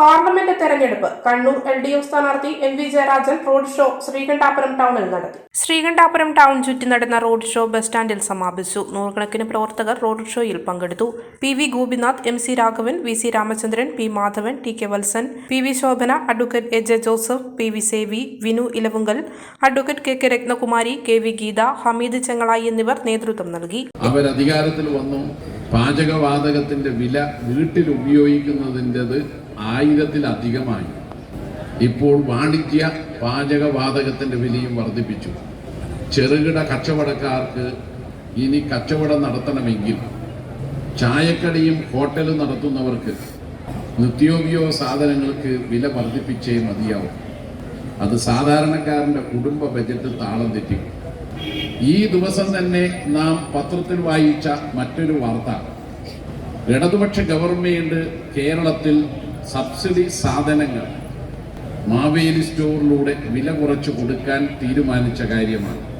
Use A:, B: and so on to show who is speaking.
A: Parliament തെരഞ്ഞെടുപ്പ് Kannur L D F സ്ഥാനാർത്ഥി M V Jayarajan road show Sreekandapuram ടൗണിൽ നടത്തി. ശ്രീകണ്ഠാപുരം ടൗൺ ചുറ്റി നടന്ന റോഡ് ഷോ ബസ് സ്റ്റാൻഡിൽ സമാപിച്ചു. നൂറുകണക്കിന് പ്രവർത്തകർ റോഡ് ഷോയിൽ പങ്കെടുത്തു. P V Gopinath M C Raghavan V C Ramachandran P Madhavan T K Valsan P V Shobhana advocate A J Joseph P V Sevi Vinu Elavunkal advocate K K Rathnakumari K V Geetha Hameed Chengalayi എന്നിവർ നേതൃത്വം നൽകി.
B: അവരധികാരത്തിൽ വന്നു. പാചകവാതകത്തിന്റെ വില വീട്ടിൽ ഉപയോഗിക്കുന്നതിന്റെത് ആയിരത്തിലധികമായി. ഇപ്പോൾ വാണിജ്യ പാചകവാതകത്തിന്റെ വിലയും വർദ്ധിപ്പിച്ചു. ചെറുകിട കച്ചവടക്കാർക്ക് ഇനി കച്ചവടം നടത്തണമെങ്കിൽ ചായക്കടയും ഹോട്ടലും നടത്തുന്നവർക്ക് നിത്യോപയോഗ സാധനങ്ങൾക്ക് വില വർദ്ധിപ്പിച്ചേ മതിയാവും. അത് സാധാരണക്കാരന്റെ കുടുംബ ബജറ്റ് താളം തെറ്റിക്കും. ഈ ദിവസം തന്നെ നാം പത്രത്തിൽ വായിച്ച മറ്റൊരു വാർത്ത. ഇടതുപക്ഷ ഗവൺമെന്റ് കേരളത്തിൽ സബ്സിഡി സാധനങ്ങൾ മാവേലി സ്റ്റോറിലൂടെ വില കുറച്ച് കൊടുക്കാൻ തീരുമാനിച്ച കാര്യമാണ്.